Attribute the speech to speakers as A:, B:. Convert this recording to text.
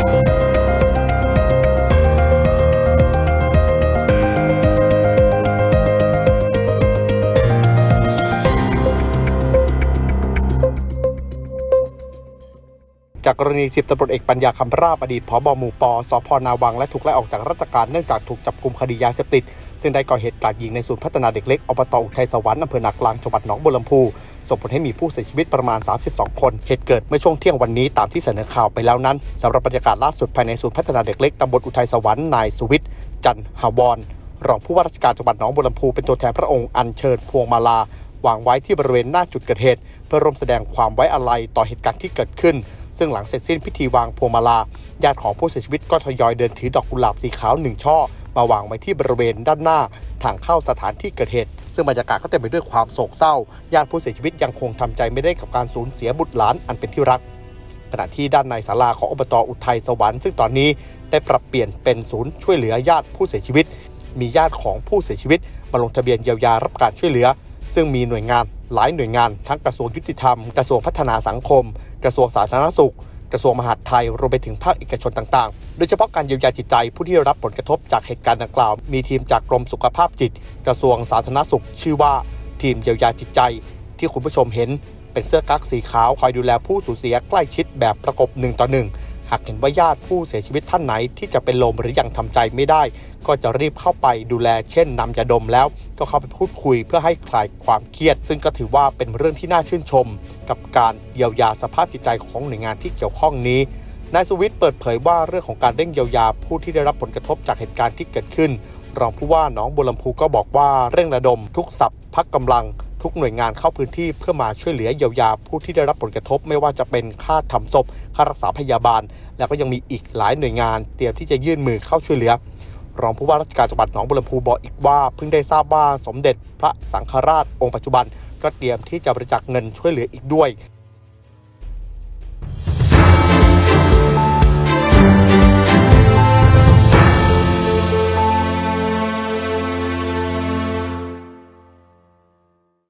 A: จากกรณีสิบตำรวจเอกปัญญาคำราบอดีตผบหมู่ปสพนาวัง และถูกไล่ออกจากราชการเนื่องจากถูกจับกลุมคดียาเสพติด ซึ่งได้ก่อเหตุกราดยิงในศูนย์พัฒนาเด็กเล็กอบตอุทัยสวรรค์อำเภอหนักกลางจังหวัดหนองบัวลำพู ส่งผลให้มีผู้เสียชีวิตประมาณ 32 คน เหตุเกิดเมื่อช่วงเที่ยงวันนี้ตามที่เสนอข่าวไปแล้วนั้นสำหรับบรรยากาศล่าสุดภายในศูนย์พัฒนาเด็กเล็กตำบลอุทัยสวรรค์นายสุวิทย์จันหาวรรองผู้ว่าราชการจังหวัดหนองบัวลำพูเป็นตัวแทนพระองค์อัญเชิญพวงมาลาวางไว้ที่บริเวณหน้าจุดเกิดเหตุ เพื่อร่วมแสดงความไว้อาลัยต่อเหตุการณ์ที่เกิดขึ้น ซึ่งหลังเสร็จสิ้นพิธีวางพวงมาลาญาติของผู้เสียชีวิตก็ทยอยเดินถือดอกกุหลาบสีขาวหนึ่งช่อมาวางไว้ที่บริเวณด้านหน้า ทางเข้าสถานที่เกิดเหตุ ซึ่งบรรยากาศก็เต็มไปด้วยความโศกเศร้าญาติผู้เสียชีวิตยังคงทำใจไม่ได้กับการสูญเสียบุตรหลานอันเป็นที่รัก ขณะที่ด้านในศาลาของอบตอุทัยสวรรค์ซึ่งตอนนี้ได้ปรับเปลี่ยนเป็นศูนย์ช่วยเหลือญาติผู้เสียชีวิต มีญาติของผู้เสียชีวิตมาลงทะเบียนเยียวยารับการช่วยเหลือ ซึ่งมีหน่วยงานหลายหน่วยงานทั้งกระทรวงยุติธรรม กระทรวงพัฒนาสังคม กระทรวงสาธารณสุข กระทรวงมหาดไทยรวมไปถึงภาคเอกชนต่างๆ โดยเฉพาะการเยียวยาจิตใจผู้ที่รับผลกระทบจากเหตุการณ์ดังกล่าว มีทีมจากกรมสุขภาพจิต กระทรวงสาธารณสุข ชื่อว่าทีมเยียวยาจิตใจ ที่คุณผู้ชมเห็นเป็นเสื้อกั๊กสีขาวคอยดูแลผู้สูญเสียใกล้ชิดแบบประกบหนึ่งต่อหนึ่ง หากเห็นว่าญาติผู้เสียชีวิตท่านไหนที่จะเป็นลมหรือยังทำใจไม่ได้ ก็จะรีบเข้าไปดูแล เช่นนำยาดมแล้ว ก็เข้าไปพูดคุยเพื่อให้คลายความเครียด ซึ่งก็ถือว่าเป็นเรื่องที่น่าชื่นชม กับการเยียวยาสภาพจิตใจของหน่วยงานที่เกี่ยวข้องนี้นายสุวิทย์เปิดเผยว่าเรื่องของการเร่งเยียวยาผู้ที่ได้รับผลกระทบจากเหตุการณ์ที่เกิดขึ้น รองผู้ว่าหนองบัวลำพูก็บอกว่าเร่งระดม ทุกสับพักกำลัง ทุกหน่วยงานเข้าพื้นที่เพื่อมาช่วยเหลือเยียวยาผู้ที่ได้รับผลกระทบไม่ว่าจะเป็นค่าทำศพ ค่ารักษาพยาบาล แล้วก็ยังมีอีกหลายหน่วยงาน เตรียมที่จะยื่นมือเข้าช่วยเหลือ รองผู้ว่าราชการจังหวัดหนองบัวลำพูบอกอีกว่าเพิ่งได้ทราบว่าสมเด็จพระสังฆราชองค์ปัจจุบัน ก็เตรียมที่จะบริจาคเงินช่วยเหลืออีกด้วย